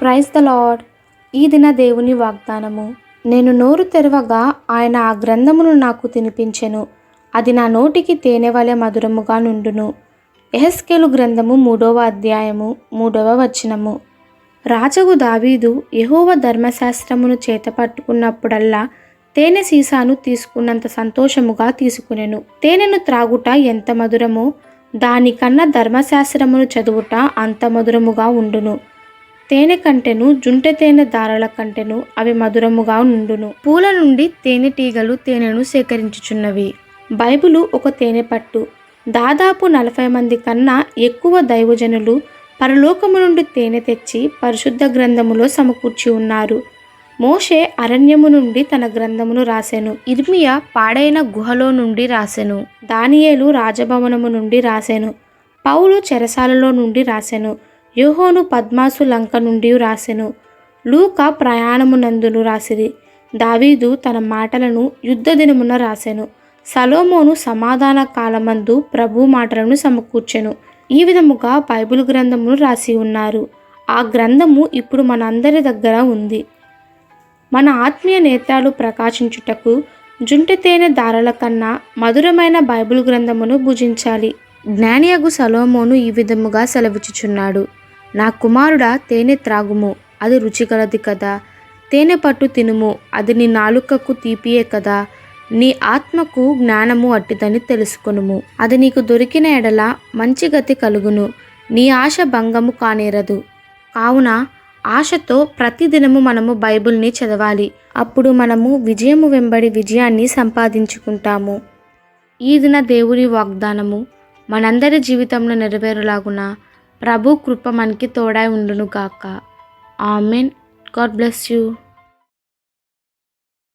Praise the lord ఈ దిన దేవుని వాగ్దానము. నేను నోరు తెరవగా ఆయన ఆ గ్రంథమును నాకు తినిపించెను. అది నా నోటికి తేనె వలె మధురముగా నుండును. ఎహెస్కేలు గ్రంథము మూడవ అధ్యాయము మూడవ వచనము. రాజగు దావీదు యహోవ ధర్మశాస్త్రమును చేత పట్టుకున్నప్పుడల్లా తేనె సీసాను తీసుకున్నంత సంతోషముగా తీసుకునెను. తేనెను త్రాగుట ఎంత మధురమో దానికన్నా ధర్మశాస్త్రమును చదువుట అంత మధురముగా ఉండును. తేనె కంటెను జుంటె తేనె దారాల కంటెను అవి మధురముగా నుండును. పూల నుండి తేనెటీగలు తేనెను సేకరించుచున్నవి. బైబిలు ఒక తేనె పట్టు. దాదాపు నలభై మంది కన్నా ఎక్కువ దైవజనులు పరలోకము నుండి తేనె తెచ్చి పరిశుద్ధ గ్రంథములో సమకూర్చి ఉన్నారు. మోషే అరణ్యము నుండి తన గ్రంథమును రాసెను. ఇర్మియా పాడైన గుహలో నుండి రాసెను. దానియేలు రాజభవనము నుండి రాసెను. పౌలు చెరసాలలో నుండి రాసెను. యోహోను పద్మాసు లంక నుండి రాసెను. లూక ప్రయాణమునందును రాసిరి. దావీదు తన మాటలను యుద్ధ దినమున రాసెను. సలోమోను సమాధాన కాలమందు ప్రభు మాటలను సమకూర్చెను. ఈ విధముగా బైబిల్ గ్రంథమును రాసి ఉన్నారు. ఆ గ్రంథము ఇప్పుడు మనందరి దగ్గర ఉంది. మన ఆత్మీయ నేత్రాలు ప్రకాశించుటకు జుంటి తేనె దారల కన్నా మధురమైన బైబిల్ గ్రంథమును భుజించాలి. జ్ఞానియగు సలోమోను ఈ విధముగా సెలవిచ్చుచున్నాడు. నా కుమారుడా తేనె త్రాగుము అది రుచిగలది కదా. తేనె పట్టు తినుము అది నీ నాలుకకు తీపియే కదా. నీ ఆత్మకు జ్ఞానము అట్టిదని తెలుసుకొనుము. అది నీకు దొరికిన ఎడల మంచి గతి కలుగును. నీ ఆశ భంగము కానేరదు. కావున ఆశతో ప్రతిదినము మనము బైబిల్ని చదవాలి. అప్పుడు మనము విజయము వెంబడి విజయాన్ని సంపాదించుకుంటాము. ఈ దిన దేవుని వాగ్దానము మనందరి జీవితంలో నెరవేరులాగున? ప్రభు కృప మనకి తోడై ఉండును గాక. ఆమెన్. God bless you.